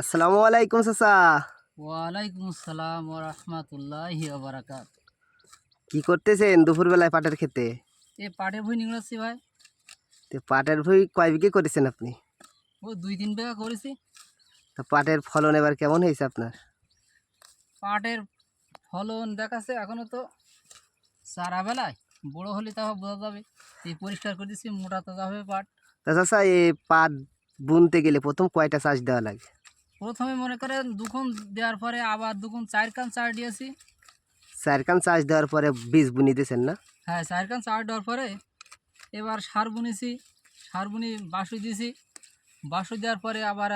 আসসালামু আলাইকুম চাচা। ওয়ালাইকুম আসসালাম ও রহমতুল্লাহি বারাকাত কি করতেছেন দুপুরবেলায় পাটের খেতে? এ পাটে বই নিংড়াচ্ছি ভাই। তো পাটের ভুই কয় বিঘে করেছেন আপনি? ও দুই তিন বিঘা করেছি। তো পাটের ফলন এবার কেমন হয়েছে আপনার? পাটের ফলন দেখাচ্ছে এখনও তো সারা বেলায়। বড় হলে তাও বোঝা যাবে। এই পরিষ্কার করে দিচ্ছি মোটা তাজা হবে পাট। তা চাচা এই পাট বুনতে গেলে প্রথম কয়টা চাষ দেওয়া লাগে? প্রথমে মনে করেন দুখন দেওয়ার পরে আবার দুখন চার কান চার দিয়েছি। চার কান চাষ দেওয়ার পরে বীজ বুনি দিয়েছেন না? হ্যাঁ চার কান চার দেওয়ার পরে এবার সার বুনেছি সার বুনি বাসু দিয়েছি। বাসু দেওয়ার পরে আবার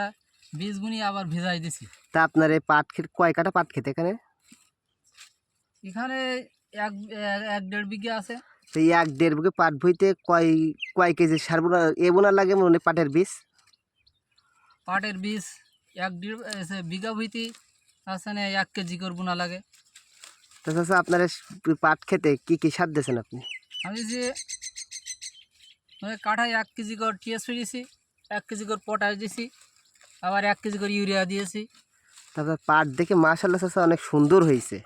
বীজ বুনি আবার ভিজাই দিছি তা আপনার এই পাট খেতে কয় কাটা পাট খেতে এখানে? এখানে এক এক- দেড় বিঘে আছে। তো এই এক দেড় বিঘে পাট ভুইতে কয় কয় কেজি সার বোনা এ বোনা লাগে মনে পাটের বীজ? পাটের বীজ এক দেড় বিঘা ভুইতে না এক কেজি করে বোনা লাগে। তা চাচা আপনার পাট খেতে কি কি সার দিয়েছেন আপনি? আমি যে মানে কাঠায় এক কেজি করে টিএসপি দিয়েছি এক কেজি করে পটাশ দিয়েছি আবার এক কেজি করে ইউরিয়া দিয়েছি। তারপর পাট দেখে মাশাল্লাহ চাচা অনেক সুন্দর হয়েছে।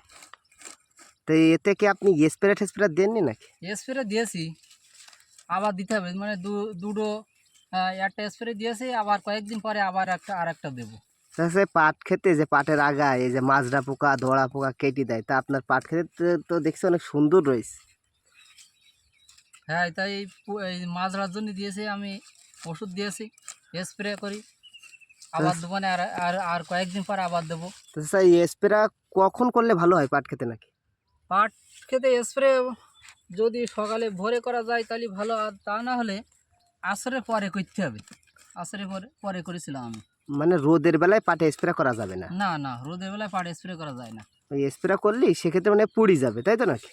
তো এতে কি আপনি স্প্রে টেস্প্রে দেননি নাকি? স্প্রে দিয়েছি আবার দিতে হবে মানে দু দুটো একটা স্প্রে দিয়েছি আবার কয়েকদিন পরে আবার একটা আর একটা দেবো তাছাড়া পাট খেতে যে পাটের আগায় এই যে মাজরা পোকা দড়া পোকা কেটে দেয় তা আপনার পাট খেতে তো- তো দেখছি অনেক সুন্দর রয়েছে। হ্যাঁ তাই এই মাজরার জন্য দিয়েছি আমি ওষুধ দিয়েছি স্প্রে করি। আবার দোকানে আর আর আর কয়েকদিন পর আবার দেবো। তাছাড়া এই স্প্রে কখন করলে ভালো হয় পাট খেতে নাকি? পাট খেতে স্প্রে যদি সকালে ভোরে করা যায় তাহলে ভালো আর তা না হলে আসরে পরে করতে হবে। আসরে পরে পরে করেছিলাম আমি। মানে রোদের বেলায় পাটে স্প্রে করা যাবে না? না না রোদের বেলায় পাট স্প্রে করা যায় না। ওই স্প্রে করলি সেক্ষেত্রে মানে পুড়ি যাবে তাই তো নাকি?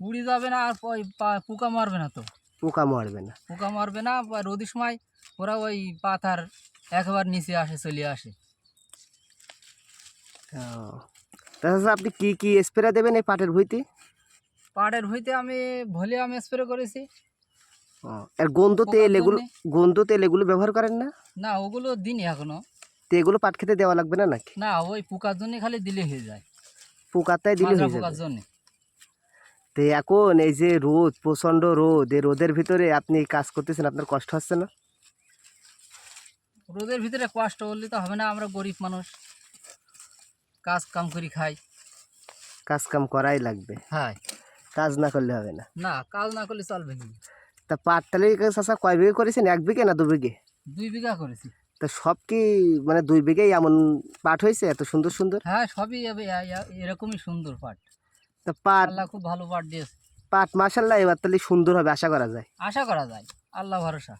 পুড়ি যাবে না আর ওই পোকা মারবে না তো। পোকা মারবে না। পোকা মারবে না রোদের সময় ওরা ওই পাতার একবার নিচে আসে চলে আসে। তাছাড়া আপনি কি কি স্প্রে দেবেন এই পাটের ভুইতে? পাটের হইতে আমি ভলিউম স্প্রে করেছি। আর গন্ধ তেল এগুলো? গন্ধ তেল এগুলো ব্যবহার করেন না? না ওগুলো দিনই এখনও। তো এগুলো পাট খেতে দেওয়া লাগবে না নাকি? না ওই পোকার জন্য খালি দিলে হয়ে যায়। পোকাতায় দিলে হয়ে পোকার জন্য। তো এখন এই যে রোদ প্রচণ্ড রোদ এই রোদের ভিতরে আপনি কাজ করতেছেন আপনার কষ্ট হচ্ছে না? রোদের ভিতরে কষ্ট করলে তো হবে না আমরা গরিব মানুষ। কাজ কাম করি খাই। কাজ কাম করাই লাগবে। হ্যাঁ কাজ না করলে হবে না। না কাজ না করলে চলবে কি? তা পাট তালি চাষা কয় বিঘে করেছেন? এক বিঘে না দু বিঘে? দুই বিঘা করেছি। তা সব কি মানে দুই বিঘেই এমন পাট হয়েছে? এত সুন্দর সুন্দর? হ্যাঁ সবই এরকমই সুন্দর পাট। তা পাট আল্লাহ খুব ভালো পাট দিয়েছে। পাট মাসাল্লাহ এবার তাহলে সুন্দর হবে আশা করা যায়। আশা করা যায়। আল্লাহ ভরসা।